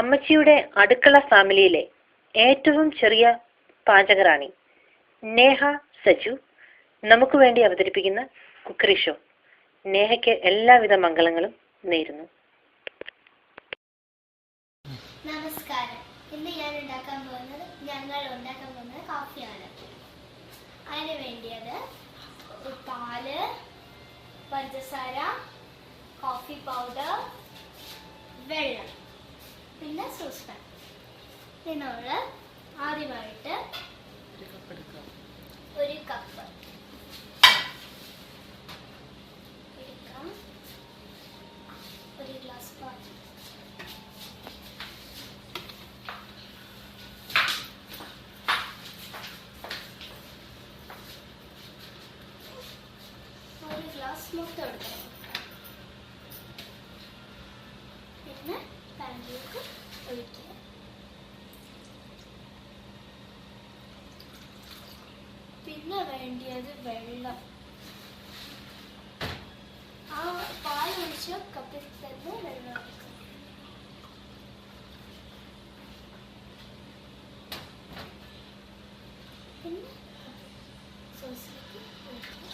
അമ്മച്ചിയുടെ അടുക്കള ഫാമിലിയിലെ ഏറ്റവും ചെറിയ പാചകറാണി നേഹ സജു നമുക്ക് വേണ്ടി അവതരിപ്പിക്കുന്ന കുക്കറി ഷോ. നേഹയ്ക്ക് എല്ലാവിധ മംഗളങ്ങളും നേരുന്നു. നമസ്കാരം. ഇന്ന് ഞാൻ ഉണ്ടാക്കാൻ പോകുന്നത് ഞങ്ങൾ ഉണ്ടാക്കാൻ പോകുന്നത് കാഫിയാണ് അതിന് വേണ്ടിയത് പാൽ പഞ്ചസാര കോഫി പൗഡർ വെള്ളം. പിന്നെ സൂസ്പാൻ പിന്നെ നമ്മൾ ആദ്യമായിട്ട് ഒരു കപ്പ് എടുക്കാം. ഒരു ഗ്ലാസ് പാൽ ഒരു ഗ്ലാസ് മുട്ട എടുക്കണം പിന്നെ പാനിലേക്ക് പിന്നെ വേണ്ടിയത് വെള്ളം. ആ പാൽ ഒഴിച്ച കപ്പിൽ തന്നെ വെള്ളം ഒഴിക്കണം പിന്നെ? സോസിലേക്ക് ഒഴിക്കുക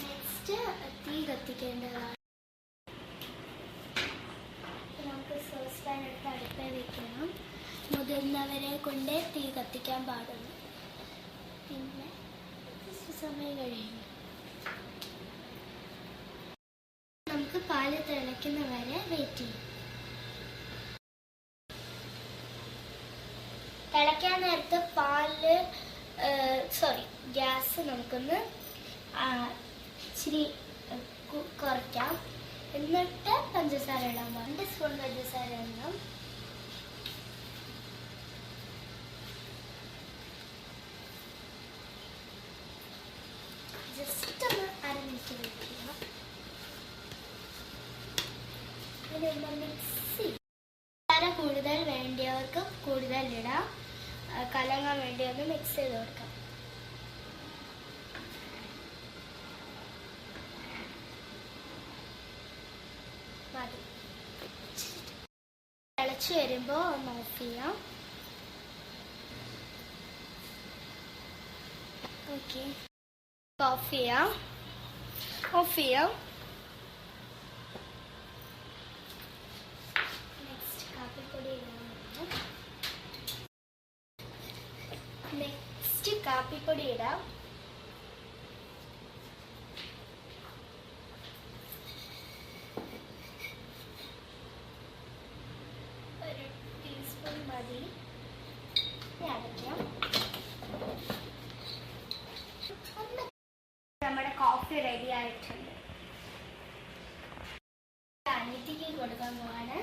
നെക്സ്റ്റ് തീ കത്തിക്കേണ്ടതാണ് നമുക്ക് സോസ് പാൻ എടുത്ത് അടുപ്പേ വെക്കണം മുതിർന്നവരെ കൊണ്ട് തീ കത്തിക്കാൻ പാടുള്ളൂ പിന്നെ സമയം കഴിയും നമുക്ക് പാൽ തിളയ്ക്കുന്ന വരെ വെയിറ്റ് ചെയ്യും തിളയ്ക്കാൻ നേരത്ത് പാൽ സോറി ഗ്യാസ് നമുക്കൊന്ന് ഇച്ചിരി കുറയ്ക്കാം. എന്നിട്ട് പഞ്ചസാര ഇടാൻ പോകും രണ്ട് സ്പൂൺ പഞ്ചസാര ഇടണം. ജസ്റ്റ് ഒന്ന് അര മിനിറ്റ് കൂടുതൽ വേണ്ടിയവർക്ക് കൂടുതൽ ഇടാം. കലങ്ങാൻ വേണ്ടി ഒന്ന് മിക്സ് ചെയ്ത് കൊടുക്കാം മതി തിളച്ച് വരുമ്പോൾ ഒന്ന് ഓഫ് ചെയ്യാം. ഓക്കെ ഓഫ് ചെയ്യാം. ഓഫ് ചെയ്യാം. നെക്സ്റ്റ് കാപ്പിപ്പൊടി നെക്സ്റ്റ് കാപ്പിപ്പൊടി ഇടാം. മതി അടയ്ക്കാം നമ്മുടെ കോഫി റെഡി ആയിട്ടുണ്ട്. അനിയത്തിക്ക് കൊടുക്കാൻ പോവാണ്.